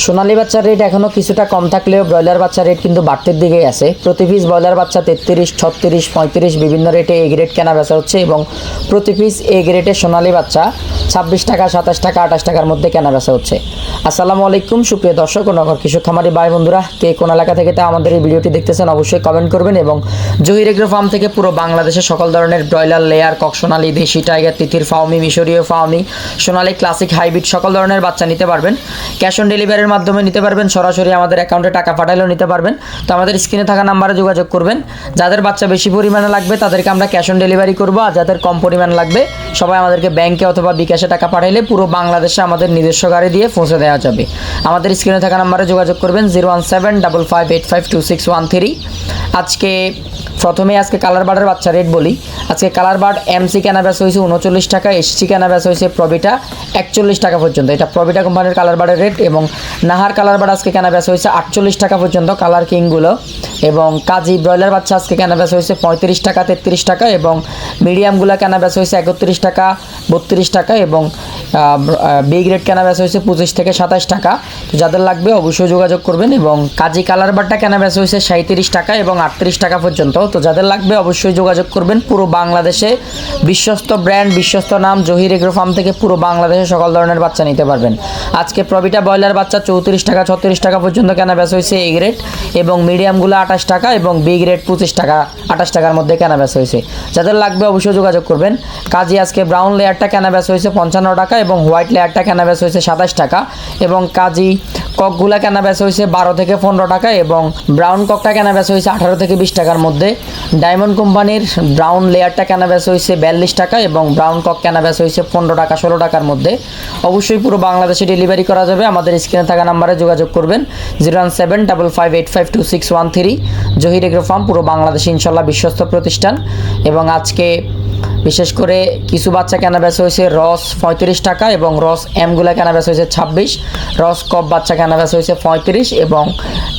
সোনালী বাচ্চার রেট এখনও কিছুটা কম থাকলেও ব্রয়লার বাচ্চার রেট কিন্তু বাড়তির দিকেই আছে। প্রতি পিস ব্রয়লার বাচ্চা তেত্রিশ, ছত্রিশ, পঁয়ত্রিশ বিভিন্ন রেটে এ গ্রেড কেনা বেচা হচ্ছে এবং প্রতি পিস এ গ্রেডের সোনালী বাচ্চা ছাব্বিশ টাকা, সাতাশ টাকা, আঠাশ টাকার মধ্যে কেনা বেচা হচ্ছে। আসসালামু আলাইকুম, সুপ্রিয় দর্শক ও নগর কৃষক খামারি ভাই বন্ধুরা, কে কোন এলাকা থেকে তা আমাদের এই ভিডিওটি দেখতেছেন অবশ্যই কমেন্ট করবেন এবং জহির এগ্রো ফার্ম থেকে পুরো বাংলাদেশের সকল ধরনের ব্রয়লার লেয়ার কক সোনালী, দেশি টাইগার তিথির ফাউমি মিশরীয় ফাউমি সোনালী ক্লাসিক হাইব্রিড সকল ধরনের বাচ্চা নিতে পারবেন। ক্যাশ অন ডেলিভারির মাধ্যমে নিতে পারবেন। সরাসরি আমাদের অ্যাকাউন্টে টাকা পাঠালেও নিতে পারবেন। তো আমাদের স্ক্রিনে থাকা নাম্বারে যোগাযোগ করবেন। যাদের বাচ্চা বেশি পরিমাণে লাগবে, তাদেরকে আমরা ক্যাশ অন ডেলিভারি করব। আর যাদের কম পরিমাণ লাগবে, সবাই আমাদেরকে ব্যাংকে অথবা বিকাশে টাকা পাঠাইলে পুরো বাংলাদেশে আমাদের নিজস্ব গাড়ি দিয়ে পৌঁছে দেওয়া যাবে। আমাদের স্ক্রিনে থাকা নাম্বারে যোগাযোগ করবেন, zero one seven double five eight five two six one three. আজকে প্রথমে আজকে কালার বার্ডের বাচ্চা রেট বলি। আজকে কালার বার্ড এমসি কেনা বেচা হয়েছে, উনচল্লিশ টাকা এসসি কেনা বেচা হয়েছে প্রবিটা একচল্লিশ টাকা পর্যন্ত। এটা প্রবিটা কোম্পানির কালার বার্ডের রেট এবং নাহার কালার বার্ড আজকে কেনা বেচা হয়েছে আটচল্লিশ টাকা পর্যন্ত, কালার কিংগুলো। এবং কাজী ব্রয়লার বাচ্চা আজকে কেনা বেচা হয়েছে পঁয়ত্রিশ টাকা, তেত্রিশ টাকা এবং মিডিয়ামগুলো কেনা বেচা হয়েছে একত্রিশ টাকা, বত্রিশ টাকা এবং বি গ্রেড কেনা বেচা হয়েছে পঁচিশ থেকে সাতাশ টাকা। তো যাদের লাগবে অবশ্যই যোগাযোগ করবেন এবং কাজী কালার বারটা কেনা বেচা হয়েছে সাঁত্রিশ টাকা এবং আটত্রিশ টাকা পর্যন্ত। তো যাদের লাগবে অবশ্যই যোগাযোগ করবেন পুরো বাংলাদেশে। বিশ্বস্ত ব্র্যান্ড, বিশ্বস্ত নাম, জহির এগ্রো ফার্ম থেকে পুরো বাংলাদেশে সকল ধরনের বাচ্চা নিতে পারবেন। আজকে প্রবিটা ব্রয়লার বাচ্চা চৌত্রিশ টাকা, ছত্রিশ টাকা পর্যন্ত কেনা বেচা হয়েছে এ গ্রেড এবং মিডিয়ামগুলো আঠাশ টাকা এবং বি গ্রেড পঁচিশ টাকা, আঠাশ টাকার মধ্যে কেনা বেচা হয়েছে। যাদের লাগবে অবশ্যই যোগাযোগ করবেন। কাজী আজকে ব্রাউন লেয়ারটা কেনা বেচা হয়েছে পঞ্চান্ন টাকা এবং হোয়াইট লেয়ারটা কেনা বেচা হয়েছে সাতাশ টাকা এবং কাজী ককগুলা কেনা বেচা হয়েছে বারো থেকে পনেরো টাকা এবং ব্রাউন ককটা কেনা বেচা হয়েছে আঠারো থেকে বিশ টাকার মধ্যে। ডায়মন্ড কোম্পানির ব্রাউন লেয়ারটা কেনা বেচা হয়েছে বিয়াল্লিশ টাকা এবং ব্রাউন কক কেনা বেচা হয়েছে পনেরো টাকা ষোলো টাকার মধ্যে। অবশ্যই পুরো বাংলাদেশে ডেলিভারি করা যাবে। আমাদের স্ক্রিনে থাকা নাম্বারে যোগাযোগ করবেন। Zero one seven double five eight five two six one three. Zahir agro farm, পুরো বাংলাদেশে ইনশাল্লাহ বিশ্বস্ত প্রতিষ্ঠান। এবং আজকে বিশেষ করে কিছু বাচ্চা কেনা বেচা হয়েছে রস পঁয়ত্রিশ টাকা এবং রস এমগুলা কেনা বেচা হয়েছে ছাব্বিশ, রস কপ বাচ্চা কেনা বেচা হয়েছে পঁয়ত্রিশ এবং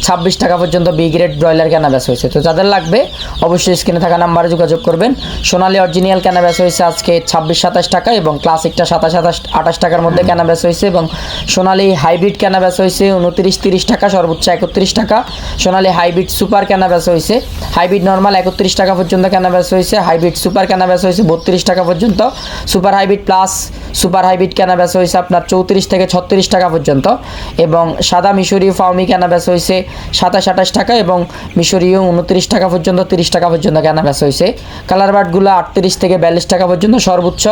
ছাব্বিশ টাকা পর্যন্ত বি গ্রেড ব্রয়লার কেনা বেচা হয়েছে। তো যাদের লাগবে, অবশ্যই স্ক্রিনে থাকা নাম্বারে যোগাযোগ করবেন। সোনালি অরিজিনাল কেনা বেচা হয়েছে আজকে ছাব্বিশ, সাতাশ টাকা এবং ক্লাসিকটা সাতাশ সাতাশ আঠাশ টাকার মধ্যে কেনা বেচা হয়েছে এবং সোনালি হাইব্রিড কেনা বেচা হয়েছে উনত্রিশ, তিরিশ টাকা, সর্বোচ্চ একত্রিশ টাকা। সোনালি হাইব্রিড সুপার কেনা বেচা হয়েছে। হাইব্রিড নর্মাল একত্রিশ টাকা পর্যন্ত কেনা বেচা হয়েছে। হাইব্রিড সুপার কেনা বেচা হয়েছে বত্রিশ টাকা পর্যন্ত। Super hybrid plus super hybrid কেনা বেচা হয়েছে আপনার চৌত্রিশ থেকে ছত্রিশ টাকা পর্যন্ত এবং সাদা মিশরীয় ফাউমি কেনা হয়েছে সাতাশ আঠাশ টাকা এবং মিশরীয় উনত্রিশ টাকা পর্যন্ত তিরিশ টাকা পর্যন্ত কেনা হয়েছে। কালার বার্ডগুলো আটত্রিশ থেকে বিয়াল্লিশ টাকা পর্যন্ত সর্বোচ্চ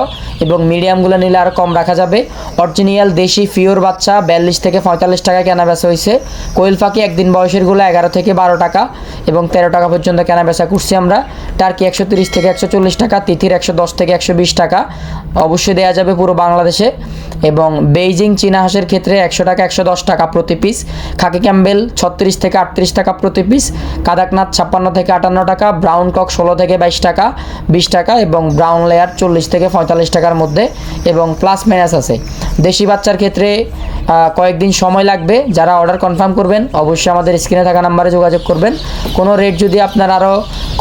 এবং মিডিয়ামগুলো নিলে আরও কম রাখা যাবে। অরিজিনাল দেশি ফিওর বাচ্চা, বিয়াল্লিশ থেকে পঁয়তাল্লিশ টাকা কেনা বেচা হয়েছে কোয়েল পাখি একদিন বয়সেরগুলো এগারো থেকে বারো টাকা এবং তেরো টাকা পর্যন্ত কেনা বেচা করছি আমরা। টার্কি একশো তিরিশ থেকে একশো চল্লিশ টাকা, তিথির একশো দশ থেকে একশো বিশ টাকা। অবশ্যই দেওয়া যাবে পুরো বাংলাদেশে। এবং বেইজিং চীনা হাঁসের ক্ষেত্রে একশো টাকা, একশো দশ টাকা প্রতি পিস খাকি ক্যাম্বেল ছত্রিশ থেকে আটত্রিশ টাকা প্রতি পিস কাদাকনাথ ছাপ্পান্ন থেকে আটান্ন টাকা, ব্রাউন কক ষোলো থেকে বাইশ টাকা, বিশ টাকা এবং ব্রাউন লেয়ার চল্লিশ থেকে পঁয়তাল্লিশ টাকার মধ্যে এবং প্লাস মাইনাস আছে। দেশি বাচ্চার ক্ষেত্রে কয়েকদিন সময় লাগবে। যারা অর্ডার কনফার্ম করবেন, অবশ্যই আমাদের স্ক্রিনে থাকা নাম্বারে যোগাযোগ করবেন। কোনো রেট যদি আপনার আরও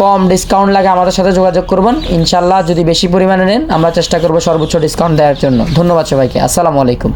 কম ডিসকাউন্ট লাগে, আমাদের সাথে যোগাযোগ করবেন। ইনশাল্লাহ যদি বেশি পরিমাণে নেন, আমরা চেষ্টা করব সর্বোচ্চ ডিসকাউন্ট দেওয়ার জন্য। ধন্যবাদ সবাইকে। আসসালামু আলাইকুম।